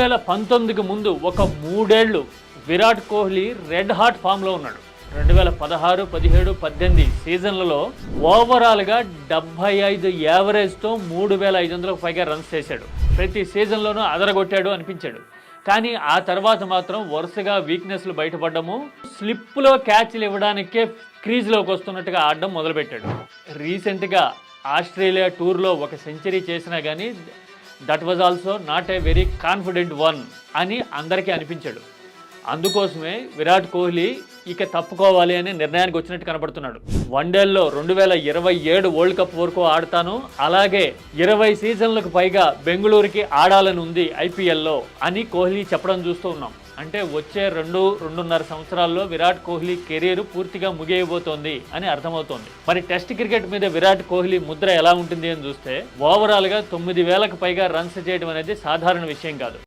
వేల పంతొమ్మిదికి ముందు ఒక మూడేళ్ళు విరాట్ కోహ్లీ రెడ్ హాట్ ఫామ్లో ఉన్నాడు. రెండు వేల పదహారు పదిహేడు పద్దెనిమిది సీజన్లలో ఓవరాల్గా డెబ్బై ఐదు యావరేజ్తో మూడు వేల ఐదు వందలకు పైగా రన్స్ చేశాడు. ప్రతి సీజన్లోనూ అదరగొట్టాడు అనిపించాడు. కానీ ఆ తర్వాత మాత్రం వరుసగా వీక్నెస్లు బయటపడము స్లిప్లో క్యాచ్లు ఇవ్వడానికే క్రీజ్లోకి వస్తున్నట్టుగా ఆడడం మొదలుపెట్టాడు. రీసెంట్గా ఆస్ట్రేలియా టూర్లో ఒక సెంచరీ చేసినా కానీ that was also not a very confident one అని అందరికీ అనిపించాడు. అందుకోసమే విరాట్ కోహ్లీ ఇక తప్పుకోవాలి అనే నిర్ణయానికి వచ్చినట్టు కనబడుతున్నాడు. వన్డేల్లో రెండు వేల ఇరవై ఏడు వరల్డ్ కప్ వరకు ఆడతాను అలాగే ఇరవై సీజన్లకు పైగా బెంగళూరుకి ఆడాలని ఉంది ఐపీఎల్లో అని కోహ్లీ చెప్పడం చూస్తూ ఉన్నాం. అంటే వచ్చే రెండు రెండున్నర సంవత్సరాల్లో విరాట్ కోహ్లీ కెరీర్ పూర్తిగా ముగియబోతోంది అని అర్థమవుతోంది. మరి టెస్ట్ క్రికెట్ మీద విరాట్ కోహ్లీ ముద్ర ఎలా ఉంటుంది అని చూస్తే ఓవరాల్గా తొమ్మిది వేలకు పైగా రన్స్ చేయడం అనేది సాధారణ విషయం కాదు.